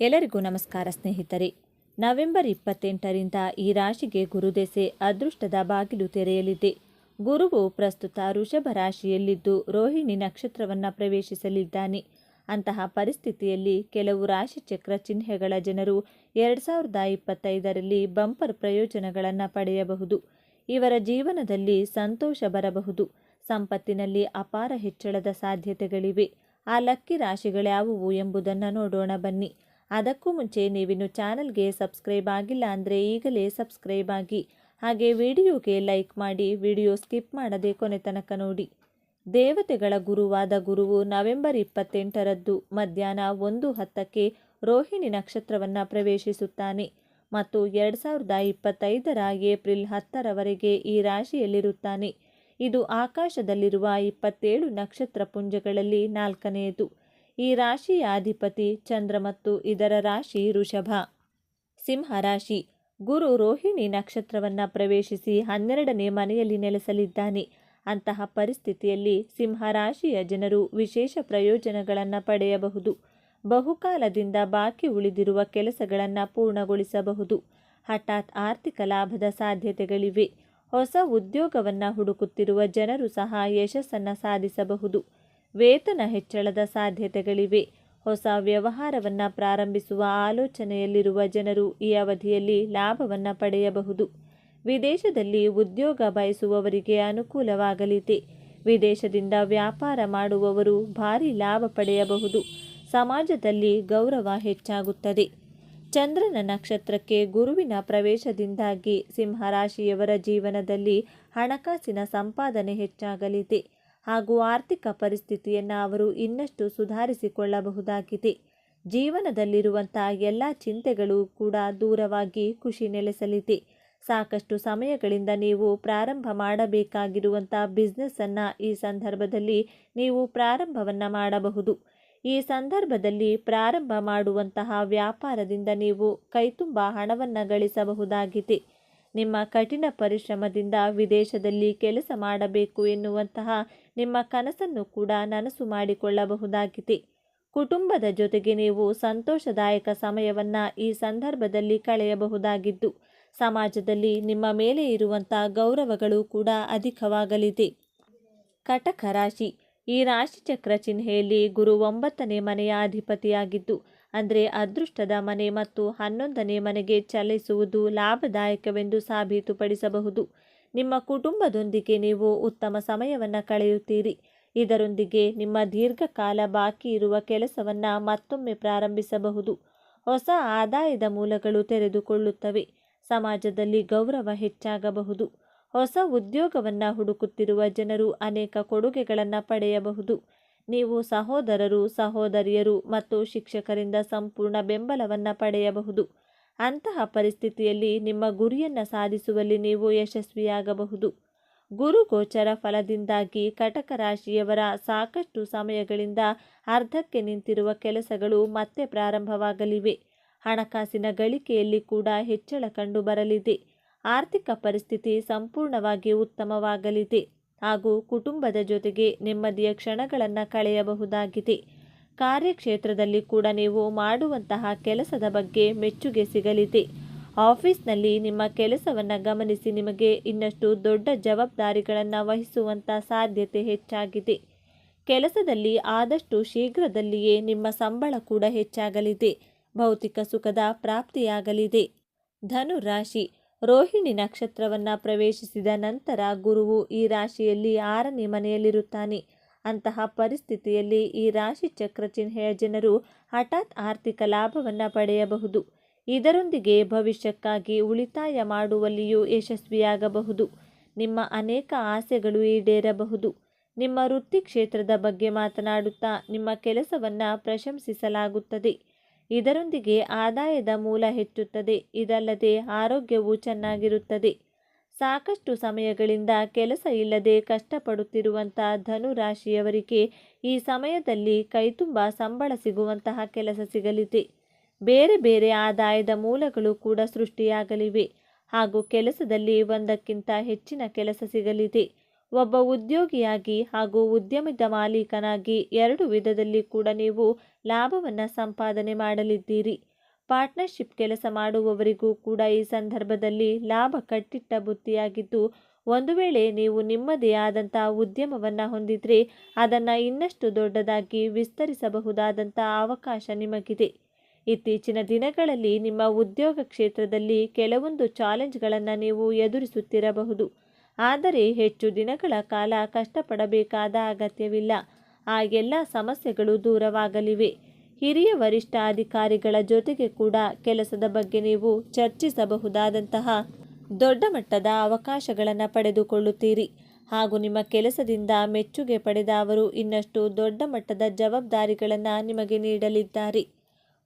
ಎಲ್ಲರಿಗೂ ನಮಸ್ಕಾರ ಸ್ನೇಹಿತರೆ. ನವೆಂಬರ್ ಇಪ್ಪತ್ತೆಂಟರಿಂದ ಈ ರಾಶಿಗೆ ಗುರುದೆಸೆ ಅದೃಷ್ಟದ ಬಾಗಿಲು ತೆರೆಯಲಿದೆ. ಗುರುವು ಪ್ರಸ್ತುತ ಋಷಭ ರಾಶಿಯಲ್ಲಿದ್ದು ರೋಹಿಣಿ ನಕ್ಷತ್ರವನ್ನು ಪ್ರವೇಶಿಸಲಿದ್ದಾನೆ. ಅಂತಹ ಪರಿಸ್ಥಿತಿಯಲ್ಲಿ ಕೆಲವು ರಾಶಿಚಕ್ರ ಚಿಹ್ನೆಗಳ ಜನರು ಎರಡು ಸಾವಿರದ ಇಪ್ಪತ್ತೈದರಲ್ಲಿ ಬಂಪರ್ ಪ್ರಯೋಜನಗಳನ್ನು ಪಡೆಯಬಹುದು. ಇವರ ಜೀವನದಲ್ಲಿ ಸಂತೋಷ ಬರಬಹುದು. ಸಂಪತ್ತಿನಲ್ಲಿ ಅಪಾರ ಹೆಚ್ಚಳದ ಸಾಧ್ಯತೆಗಳಿವೆ. ಆ ಲಕ್ಕಿ ರಾಶಿಗಳ್ಯಾವುವು ಎಂಬುದನ್ನು ನೋಡೋಣ ಬನ್ನಿ. ಅದಕ್ಕೂ ಮುಂಚೆ ನೀವಿನ್ನು ಚಾನಲ್ಗೆ ಸಬ್ಸ್ಕ್ರೈಬ್ ಆಗಿಲ್ಲ ಅಂದರೆ ಈಗಲೇ ಸಬ್ಸ್ಕ್ರೈಬ್ ಆಗಿ. ಹಾಗೆ ವಿಡಿಯೋಗೆ ಲೈಕ್ ಮಾಡಿ, ವಿಡಿಯೋ ಸ್ಕಿಪ್ ಮಾಡದೆ ಕೊನೆ ತನಕ ನೋಡಿ. ದೇವತೆಗಳ ಗುರುವಾದ ಗುರುವು ನವೆಂಬರ್ ಇಪ್ಪತ್ತೆಂಟರದ್ದು ಮಧ್ಯಾಹ್ನ ಒಂದು ಹತ್ತಕ್ಕೆ ರೋಹಿಣಿ ನಕ್ಷತ್ರವನ್ನು ಪ್ರವೇಶಿಸುತ್ತಾನೆ. ಮತ್ತು ಎರಡು ಸಾವಿರದ ಇಪ್ಪತ್ತೈದರ ಏಪ್ರಿಲ್ ಹತ್ತರವರೆಗೆ ಈ ರಾಶಿಯಲ್ಲಿರುತ್ತಾನೆ. ಇದು ಆಕಾಶದಲ್ಲಿರುವ ಇಪ್ಪತ್ತೇಳು ನಕ್ಷತ್ರ ಪುಂಜಗಳಲ್ಲಿ ನಾಲ್ಕನೆಯದು. ಈ ರಾಶಿಯ ಅಧಿಪತಿ ಚಂದ್ರ ಮತ್ತು ಇದರ ರಾಶಿ ಋಷಭ. ಸಿಂಹ ರಾಶಿ. ಗುರು ರೋಹಿಣಿ ನಕ್ಷತ್ರವನ್ನು ಪ್ರವೇಶಿಸಿ ಹನ್ನೆರಡನೇ ಮನೆಯಲ್ಲಿ ನೆಲೆಸಲಿದ್ದಾನೆ. ಅಂತಹ ಪರಿಸ್ಥಿತಿಯಲ್ಲಿ ಸಿಂಹ ರಾಶಿಯ ಜನರು ವಿಶೇಷ ಪ್ರಯೋಜನಗಳನ್ನು ಪಡೆಯಬಹುದು. ಬಹುಕಾಲದಿಂದ ಬಾಕಿ ಉಳಿದಿರುವ ಕೆಲಸಗಳನ್ನು ಪೂರ್ಣಗೊಳಿಸಬಹುದು. ಹಠಾತ್ ಆರ್ಥಿಕ ಲಾಭದ ಸಾಧ್ಯತೆಗಳಿವೆ. ಹೊಸ ಉದ್ಯೋಗವನ್ನು ಹುಡುಕುತ್ತಿರುವ ಜನರು ಸಹ ಯಶಸ್ಸನ್ನು ಸಾಧಿಸಬಹುದು. ವೇತನ ಹೆಚ್ಚಳದ ಸಾಧ್ಯತೆಗಳಿವೆ. ಹೊಸ ವ್ಯವಹಾರವನ್ನು ಪ್ರಾರಂಭಿಸುವ ಆಲೋಚನೆಯಲ್ಲಿರುವ ಜನರು ಈ ಅವಧಿಯಲ್ಲಿ ಲಾಭವನ್ನು ಪಡೆಯಬಹುದು. ವಿದೇಶದಲ್ಲಿ ಉದ್ಯೋಗ ಬಯಸುವವರಿಗೆ ಅನುಕೂಲವಾಗಲಿದೆ. ವಿದೇಶದಿಂದ ವ್ಯಾಪಾರ ಮಾಡುವವರು ಭಾರಿ ಲಾಭ ಪಡೆಯಬಹುದು. ಸಮಾಜದಲ್ಲಿ ಗೌರವ ಹೆಚ್ಚಾಗುತ್ತದೆ. ಚಂದ್ರನ ನಕ್ಷತ್ರಕ್ಕೆ ಗುರುವಿನ ಪ್ರವೇಶದಿಂದಾಗಿ ಸಿಂಹರಾಶಿಯವರ ಜೀವನದಲ್ಲಿ ಹಣಕಾಸಿನ ಸಂಪಾದನೆ ಹೆಚ್ಚಾಗಲಿದೆ. ಹಾಗೂ ಆರ್ಥಿಕ ಪರಿಸ್ಥಿತಿಯನ್ನು ಅವರು ಇನ್ನಷ್ಟು ಸುಧಾರಿಸಿಕೊಳ್ಳಬಹುದಾಗಿದೆ. ಜೀವನದಲ್ಲಿರುವಂಥ ಎಲ್ಲ ಚಿಂತೆಗಳು ಕೂಡ ದೂರವಾಗಿ ಖುಷಿ ನೆಲೆಸಲಿದೆ. ಸಾಕಷ್ಟು ಸಮಯಗಳಿಂದ ನೀವು ಪ್ರಾರಂಭ ಮಾಡಬೇಕಾಗಿರುವಂಥ ಬಿಸ್ನೆಸ್ಸನ್ನು ಈ ಸಂದರ್ಭದಲ್ಲಿ ನೀವು ಪ್ರಾರಂಭವನ್ನು ಮಾಡಬಹುದು. ಈ ಸಂದರ್ಭದಲ್ಲಿ ಪ್ರಾರಂಭ ಮಾಡುವಂತಹ ವ್ಯಾಪಾರದಿಂದ ನೀವು ಕೈತುಂಬ ಹಣವನ್ನು ಗಳಿಸಬಹುದಾಗಿದೆ. ನಿಮ್ಮ ಕಠಿಣ ಪರಿಶ್ರಮದಿಂದ ವಿದೇಶದಲ್ಲಿ ಕೆಲಸ ಮಾಡಬೇಕು ಎನ್ನುವಂತಹ ನಿಮ್ಮ ಕನಸನ್ನು ಕೂಡ ನನಸು ಮಾಡಿಕೊಳ್ಳಬಹುದಾಗಿದೆ. ಕುಟುಂಬದ ಜೊತೆಗೆ ನೀವು ಸಂತೋಷದಾಯಕ ಸಮಯವನ್ನು ಈ ಸಂದರ್ಭದಲ್ಲಿ ಕಳೆಯಬಹುದಾಗಿದ್ದು, ಸಮಾಜದಲ್ಲಿ ನಿಮ್ಮ ಮೇಲೆ ಇರುವಂಥ ಗೌರವಗಳು ಕೂಡ ಅಧಿಕವಾಗಲಿದೆ. ಕಟಕ ರಾಶಿ ಈ ರಾಶಿಚಕ್ರ ಚಿಹ್ನೆಯಲ್ಲಿ ಗುರು ಒಂಬತ್ತನೇ ಮನೆಯ ಅಧಿಪತಿಯಾಗಿದ್ದು ಅಂದರೆ ಅದೃಷ್ಟದ ಮನೆ ಮತ್ತು ಹನ್ನೊಂದನೇ ಮನೆಗೆ ಚಲಿಸುವುದು ಲಾಭದಾಯಕವೆಂದು ಸಾಬೀತುಪಡಿಸಬಹುದು. ನಿಮ್ಮ ಕುಟುಂಬದೊಂದಿಗೆ ನೀವು ಉತ್ತಮ ಸಮಯವನ್ನು ಕಳೆಯುತ್ತೀರಿ. ಇದರೊಂದಿಗೆ ನಿಮ್ಮ ದೀರ್ಘಕಾಲ ಬಾಕಿ ಇರುವ ಕೆಲಸವನ್ನು ಮತ್ತೊಮ್ಮೆ ಪ್ರಾರಂಭಿಸಬಹುದು. ಹೊಸ ಆದಾಯದ ಮೂಲಗಳು ತೆರೆದುಕೊಳ್ಳುತ್ತವೆ. ಸಮಾಜದಲ್ಲಿ ಗೌರವ ಹೆಚ್ಚಾಗಬಹುದು. ಹೊಸ ಉದ್ಯೋಗವನ್ನು ಹುಡುಕುತ್ತಿರುವ ಜನರು ಅನೇಕ ಕೊಡುಗೆಗಳನ್ನು ಪಡೆಯಬಹುದು. ನೀವು ಸಹೋದರರು, ಸಹೋದರಿಯರು ಮತ್ತು ಶಿಕ್ಷಕರಿಂದ ಸಂಪೂರ್ಣ ಬೆಂಬಲವನ್ನು ಪಡೆಯಬಹುದು. ಅಂತಹ ಪರಿಸ್ಥಿತಿಯಲ್ಲಿ ನಿಮ್ಮ ಗುರಿಯನ್ನು ಸಾಧಿಸುವಲ್ಲಿ ನೀವು ಯಶಸ್ವಿಯಾಗಬಹುದು. ಗುರು ಗೋಚರ ಫಲದಿಂದಾಗಿ ಕಟಕ ರಾಶಿಯವರ ಸಾಕಷ್ಟು ಸಮಯಗಳಿಂದ ಅರ್ಧಕ್ಕೆ ನಿಂತಿರುವ ಕೆಲಸಗಳು ಮತ್ತೆ ಪ್ರಾರಂಭವಾಗಲಿವೆ. ಹಣಕಾಸಿನ ಗಳಿಕೆಯಲ್ಲಿ ಕೂಡ ಹೆಚ್ಚಳ ಕಂಡುಬರಲಿದೆ. ಆರ್ಥಿಕ ಪರಿಸ್ಥಿತಿ ಸಂಪೂರ್ಣವಾಗಿ ಉತ್ತಮವಾಗಲಿದೆ. ಹಾಗೂ ಕುಟುಂಬದ ಜೊತೆಗೆ ನೆಮ್ಮದಿಯ ಕ್ಷಣಗಳನ್ನು ಕಳೆಯಬಹುದಾಗಿದೆ. ಕಾರ್ಯಕ್ಷೇತ್ರದಲ್ಲಿ ಕೂಡ ನೀವು ಮಾಡುವಂತಹ ಕೆಲಸದ ಬಗ್ಗೆ ಮೆಚ್ಚುಗೆ ಸಿಗಲಿದೆ. ಆಫೀಸ್ನಲ್ಲಿ ನಿಮ್ಮ ಕೆಲಸವನ್ನು ಗಮನಿಸಿ ನಿಮಗೆ ಇನ್ನಷ್ಟು ದೊಡ್ಡ ಜವಾಬ್ದಾರಿಗಳನ್ನು ವಹಿಸುವಂಥ ಸಾಧ್ಯತೆ ಹೆಚ್ಚಾಗಿದೆ. ಕೆಲಸದಲ್ಲಿ ಆದಷ್ಟು ಶೀಘ್ರದಲ್ಲಿಯೇ ನಿಮ್ಮ ಸಂಬಳ ಕೂಡ ಹೆಚ್ಚಾಗಲಿದೆ. ಭೌತಿಕ ಸುಖದ ಪ್ರಾಪ್ತಿಯಾಗಲಿದೆ. ಧನು ರಾಶಿ ರೋಹಿಣಿ ನಕ್ಷತ್ರವನ್ನು ಪ್ರವೇಶಿಸಿದ ನಂತರ ಗುರುವು ಈ ರಾಶಿಯಲ್ಲಿ ಆರನೇ ಮನೆಯಲ್ಲಿರುತ್ತಾನೆ. ಅಂತಹ ಪರಿಸ್ಥಿತಿಯಲ್ಲಿ ಈ ರಾಶಿ ಚಕ್ರ ಚಿಹ್ನೆಯ ಜನರು ಹಠಾತ್ ಆರ್ಥಿಕ ಲಾಭವನ್ನು ಪಡೆಯಬಹುದು. ಇದರೊಂದಿಗೆ ಭವಿಷ್ಯಕ್ಕಾಗಿ ಉಳಿತಾಯ ಮಾಡುವಲ್ಲಿಯೂ ಯಶಸ್ವಿಯಾಗಬಹುದು. ನಿಮ್ಮ ಅನೇಕ ಆಸೆಗಳು ಈಡೇರಬಹುದು. ನಿಮ್ಮ ವೃತ್ತಿ ಕ್ಷೇತ್ರದ ಬಗ್ಗೆ ಮಾತನಾಡುತ್ತಾ ನಿಮ್ಮ ಕೆಲಸವನ್ನು ಪ್ರಶಂಸಿಸಲಾಗುತ್ತದೆ. ಇದರೊಂದಿಗೆ ಆದಾಯದ ಮೂಲ ಹೆಚ್ಚುತ್ತದೆ. ಇದಲ್ಲದೆ ಆರೋಗ್ಯವು ಚೆನ್ನಾಗಿರುತ್ತದೆ. ಸಾಕಷ್ಟು ಸಮಯಗಳಿಂದ ಕೆಲಸ ಇಲ್ಲದೆ ಕಷ್ಟಪಡುತ್ತಿರುವಂಥ ಧನು ರಾಶಿಯವರಿಗೆ ಈ ಸಮಯದಲ್ಲಿ ಕೈತುಂಬ ಸಂಬಳ ಸಿಗುವಂತಹ ಕೆಲಸ ಸಿಗಲಿದೆ. ಬೇರೆ ಬೇರೆ ಆದಾಯದ ಮೂಲಗಳು ಕೂಡ ಸೃಷ್ಟಿಯಾಗಲಿವೆ. ಹಾಗೂ ಕೆಲಸದಲ್ಲಿ ಒಂದಕ್ಕಿಂತ ಹೆಚ್ಚಿನ ಕೆಲಸ ಸಿಗಲಿದೆ. ಒಬ್ಬ ಉದ್ಯೋಗಿಯಾಗಿ ಹಾಗೂ ಉದ್ಯಮದ ಮಾಲೀಕನಾಗಿ ಎರಡು ವಿಧದಲ್ಲಿ ಕೂಡ ನೀವು ಲಾಭವನ್ನು ಸಂಪಾದನೆ ಮಾಡಲಿದ್ದೀರಿ. ಪಾರ್ಟ್ನರ್ಶಿಪ್ ಕೆಲಸ ಮಾಡುವವರಿಗೂ ಕೂಡ ಈ ಸಂದರ್ಭದಲ್ಲಿ ಲಾಭ ಕಟ್ಟಿಟ್ಟ ಬುತ್ತಿಯಾಗಿದ್ದು, ಒಂದು ವೇಳೆ ನೀವು ನಿಮ್ಮದೇ ಆದಂಥ ಉದ್ಯಮವನ್ನು ಹೊಂದಿದ್ರೆ ಅದನ್ನು ಇನ್ನಷ್ಟು ದೊಡ್ಡದಾಗಿ ವಿಸ್ತರಿಸಬಹುದಾದಂಥ ಅವಕಾಶ ನಿಮಗಿದೆ. ಇತ್ತೀಚಿನ ದಿನಗಳಲ್ಲಿ ನಿಮ್ಮ ಉದ್ಯೋಗ ಕ್ಷೇತ್ರದಲ್ಲಿ ಕೆಲವೊಂದು ಚಾಲೆಂಜ್ಗಳನ್ನು ನೀವು ಎದುರಿಸುತ್ತಿರಬಹುದು. ಆದರೆ ಹೆಚ್ಚು ದಿನಗಳ ಕಾಲ ಕಷ್ಟಪಡಬೇಕಾದ ಅಗತ್ಯವಿಲ್ಲ. ಆ ಎಲ್ಲ ಸಮಸ್ಯೆಗಳು ದೂರವಾಗಲಿವೆ. ಹಿರಿಯ ವರಿಷ್ಠ ಅಧಿಕಾರಿಗಳ ಜೊತೆಗೆ ಕೂಡ ಕೆಲಸದ ಬಗ್ಗೆ ನೀವು ಚರ್ಚಿಸಬಹುದಾದಂತಹ ದೊಡ್ಡ ಮಟ್ಟದ ಅವಕಾಶಗಳನ್ನು ಪಡೆದುಕೊಳ್ಳುತ್ತೀರಿ. ಹಾಗೂ ನಿಮ್ಮ ಕೆಲಸದಿಂದ ಮೆಚ್ಚುಗೆ ಪಡೆದ ಅವರು ಇನ್ನಷ್ಟು ದೊಡ್ಡ ಮಟ್ಟದ ಜವಾಬ್ದಾರಿಗಳನ್ನು ನಿಮಗೆ ನೀಡಲಿದ್ದಾರೆ.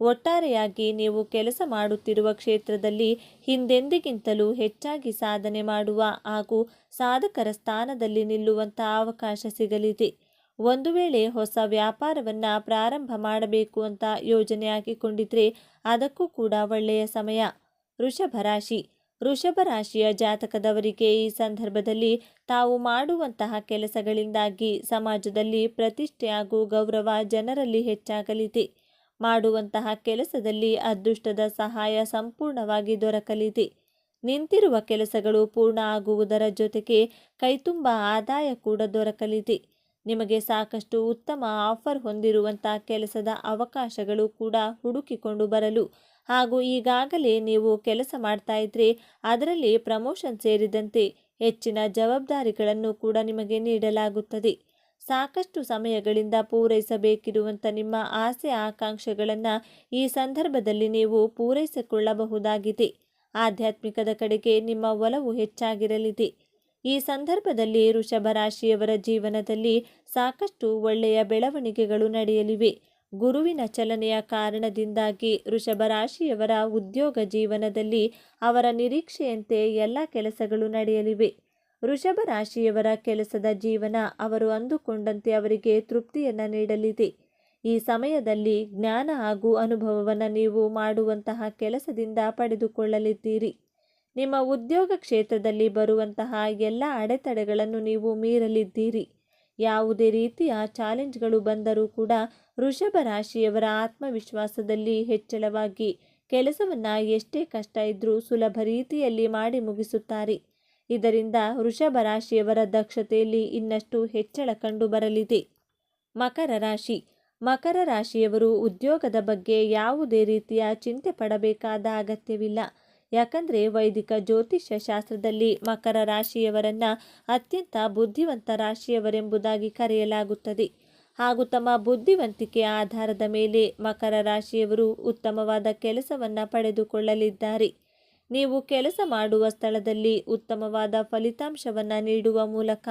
ಒಟ್ಟಾರೆಯಾಗಿ ನೀವು ಕೆಲಸ ಮಾಡುತ್ತಿರುವ ಕ್ಷೇತ್ರದಲ್ಲಿ ಹಿಂದೆಂದಿಗಿಂತಲೂ ಹೆಚ್ಚಾಗಿ ಸಾಧನೆ ಮಾಡುವ ಹಾಗೂ ಸಾಧಕರ ಸ್ಥಾನದಲ್ಲಿ ನಿಲ್ಲುವಂಥ ಅವಕಾಶ ಸಿಗಲಿದೆ. ಒಂದು ವೇಳೆ ಹೊಸ ವ್ಯಾಪಾರವನ್ನು ಪ್ರಾರಂಭ ಮಾಡಬೇಕು ಅಂತ ಯೋಜನೆ ಹಾಕಿಕೊಂಡಿದ್ರೆ ಅದಕ್ಕೂ ಕೂಡ ಒಳ್ಳೆಯ ಸಮಯ. ವೃಷಭ ರಾಶಿ. ವೃಷಭ ರಾಶಿಯ ಜಾತಕದವರಿಗೆ ಈ ಸಂದರ್ಭದಲ್ಲಿ ತಾವು ಮಾಡುವಂತಹ ಕೆಲಸಗಳಿಂದಾಗಿ ಸಮಾಜದಲ್ಲಿ ಪ್ರತಿಷ್ಠೆ ಹಾಗೂ ಗೌರವ ಜನರಲ್ಲಿ ಹೆಚ್ಚಾಗಲಿದೆ. ಮಾಡುವಂತಹ ಕೆಲಸದಲ್ಲಿ ಅದೃಷ್ಟದ ಸಹಾಯ ಸಂಪೂರ್ಣವಾಗಿ ದೊರಕಲಿದೆ. ನಿಂತಿರುವ ಕೆಲಸಗಳು ಪೂರ್ಣ ಆಗುವುದರ ಜೊತೆಗೆ ಕೈತುಂಬ ಆದಾಯ ಕೂಡ ದೊರಕಲಿದೆ. ನಿಮಗೆ ಸಾಕಷ್ಟು ಉತ್ತಮ ಆಫರ್ ಹೊಂದಿರುವಂಥ ಕೆಲಸದ ಅವಕಾಶಗಳು ಕೂಡ ಹುಡುಕಿಕೊಂಡು ಬರಲು ಹಾಗೂ ಈಗಾಗಲೇ ನೀವು ಕೆಲಸ ಮಾಡ್ತಾ ಇದ್ರೆ ಅದರಲ್ಲಿ ಪ್ರಮೋಷನ್ ಸೇರಿದಂತೆ ಹೆಚ್ಚಿನ ಜವಾಬ್ದಾರಿಗಳನ್ನು ಕೂಡ ನಿಮಗೆ ನೀಡಲಾಗುತ್ತದೆ. ಸಾಕಷ್ಟು ಸಮಯಗಳಿಂದ ಪೂರೈಸಬೇಕಿರುವಂಥ ನಿಮ್ಮ ಆಸೆ ಆಕಾಂಕ್ಷೆಗಳನ್ನು ಈ ಸಂದರ್ಭದಲ್ಲಿ ನೀವು ಪೂರೈಸಿಕೊಳ್ಳಬಹುದಾಗಿದೆ. ಆಧ್ಯಾತ್ಮಿಕದ ಕಡೆಗೆ ನಿಮ್ಮ ಒಲವು ಹೆಚ್ಚಾಗಿರಲಿದೆ. ಈ ಸಂದರ್ಭದಲ್ಲಿ ರಾಶಿಯವರ ಜೀವನದಲ್ಲಿ ಸಾಕಷ್ಟು ಒಳ್ಳೆಯ ಬೆಳವಣಿಗೆಗಳು ನಡೆಯಲಿವೆ. ಗುರುವಿನ ಚಲನೆಯ ಕಾರಣದಿಂದಾಗಿ ರಾಶಿಯವರ ಉದ್ಯೋಗ ಜೀವನದಲ್ಲಿ ಅವರ ನಿರೀಕ್ಷೆಯಂತೆ ಎಲ್ಲ ಕೆಲಸಗಳು ನಡೆಯಲಿವೆ. ವೃಷಭ ರಾಶಿಯವರ ಕೆಲಸದ ಜೀವನ ಅವರು ಅಂದುಕೊಂಡಂತೆ ಅವರಿಗೆ ತೃಪ್ತಿಯನ್ನು ನೀಡಲಿದೆ. ಈ ಸಮಯದಲ್ಲಿ ಜ್ಞಾನ ಹಾಗೂ ಅನುಭವವನ್ನು ನೀವು ಮಾಡುವಂತಹ ಕೆಲಸದಿಂದ ಪಡೆದುಕೊಳ್ಳಲಿದ್ದೀರಿ. ನಿಮ್ಮ ಉದ್ಯೋಗ ಕ್ಷೇತ್ರದಲ್ಲಿ ಬರುವಂತಹ ಎಲ್ಲ ಅಡೆತಡೆಗಳನ್ನು ನೀವು ಮೀರಲಿದ್ದೀರಿ. ಯಾವುದೇ ರೀತಿಯ ಚಾಲೆಂಜ್ಗಳು ಬಂದರೂ ಕೂಡ ವೃಷಭ ರಾಶಿಯವರ ಆತ್ಮವಿಶ್ವಾಸದಲ್ಲಿ ಹೆಚ್ಚಳವಾಗಿ ಕೆಲಸವನ್ನು ಎಷ್ಟೇ ಕಷ್ಟ ಇದ್ದರೂ ಸುಲಭ ರೀತಿಯಲ್ಲಿ ಮಾಡಿ ಮುಗಿಸುತ್ತಾರೆ. ಇದರಿಂದ ವೃಷಭ ರಾಶಿಯವರ ದಕ್ಷತೆಯಲ್ಲಿ ಇನ್ನಷ್ಟು ಹೆಚ್ಚಳ ಕಂಡು ಬರಲಿದೆ ಮಕರ ರಾಶಿ. ಮಕರ ರಾಶಿಯವರು ಉದ್ಯೋಗದ ಬಗ್ಗೆ ಯಾವುದೇ ರೀತಿಯ ಚಿಂತೆ ಪಡಬೇಕಾದ ಅಗತ್ಯವಿಲ್ಲ. ಯಾಕಂದರೆ ವೈದಿಕ ಜ್ಯೋತಿಷ್ಯ ಶಾಸ್ತ್ರದಲ್ಲಿ ಮಕರ ರಾಶಿಯವರನ್ನು ಅತ್ಯಂತ ಬುದ್ಧಿವಂತ ರಾಶಿಯವರೆಂಬುದಾಗಿ ಕರೆಯಲಾಗುತ್ತದೆ. ಹಾಗೂ ತಮ್ಮ ಬುದ್ಧಿವಂತಿಕೆಯ ಆಧಾರದ ಮೇಲೆ ಮಕರ ರಾಶಿಯವರು ಉತ್ತಮವಾದ ಕೆಲಸವನ್ನು ಪಡೆದುಕೊಳ್ಳಲಿದ್ದಾರೆ. ನೀವು ಕೆಲಸ ಮಾಡುವ ಸ್ಥಳದಲ್ಲಿ ಉತ್ತಮವಾದ ಫಲಿತಾಂಶವನ್ನು ನೀಡುವ ಮೂಲಕ,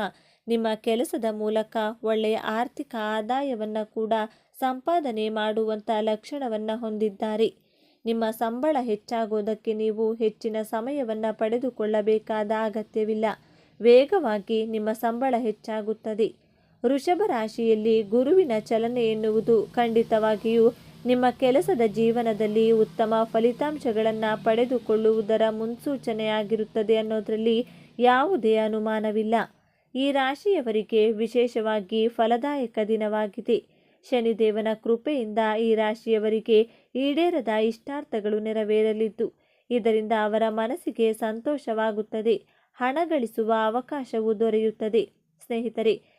ನಿಮ್ಮ ಕೆಲಸದ ಮೂಲಕ ಒಳ್ಳೆಯ ಆರ್ಥಿಕ ಆದಾಯವನ್ನು ಕೂಡ ಸಂಪಾದನೆ ಮಾಡುವಂಥ ಲಕ್ಷಣವನ್ನು ಹೊಂದಿದ್ದಾರೆ. ನಿಮ್ಮ ಸಂಬಳ ಹೆಚ್ಚಾಗೋದಕ್ಕೆ ನೀವು ಹೆಚ್ಚಿನ ಸಮಯವನ್ನು ಪಡೆದುಕೊಳ್ಳಬೇಕಾದ ಅಗತ್ಯವಿಲ್ಲ. ವೇಗವಾಗಿ ನಿಮ್ಮ ಸಂಬಳ ಹೆಚ್ಚಾಗುತ್ತದೆ. ವೃಷಭ ರಾಶಿಯಲ್ಲಿ ಗುರುವಿನ ಚಲನೆ ಎನ್ನುವುದು ಖಂಡಿತವಾಗಿಯೂ ನಿಮ್ಮ ಕೆಲಸದ ಜೀವನದಲ್ಲಿ ಉತ್ತಮ ಫಲಿತಾಂಶಗಳನ್ನು ಪಡೆದುಕೊಳ್ಳುವುದರ ಮುನ್ಸೂಚನೆಯಾಗಿರುತ್ತದೆ ಅನ್ನೋದರಲ್ಲಿ ಯಾವುದೇ ಅನುಮಾನವಿಲ್ಲ. ಈ ರಾಶಿಯವರಿಗೆ ವಿಶೇಷವಾಗಿ ಫಲದಾಯಕ ದಿನವಾಗಿದೆ. ಶನಿದೇವನ ಕೃಪೆಯಿಂದ ಈ ರಾಶಿಯವರಿಗೆ ಈಡೇರದ ಇಷ್ಟಾರ್ಥಗಳು ನೆರವೇರಲಿದ್ದು, ಇದರಿಂದ ಅವರ ಮನಸ್ಸಿಗೆ ಸಂತೋಷವಾಗುತ್ತದೆ. ಹಣ ಗಳಿಸುವ ಅವಕಾಶವು ದೊರೆಯುತ್ತದೆ. ಸ್ನೇಹಿತರೆ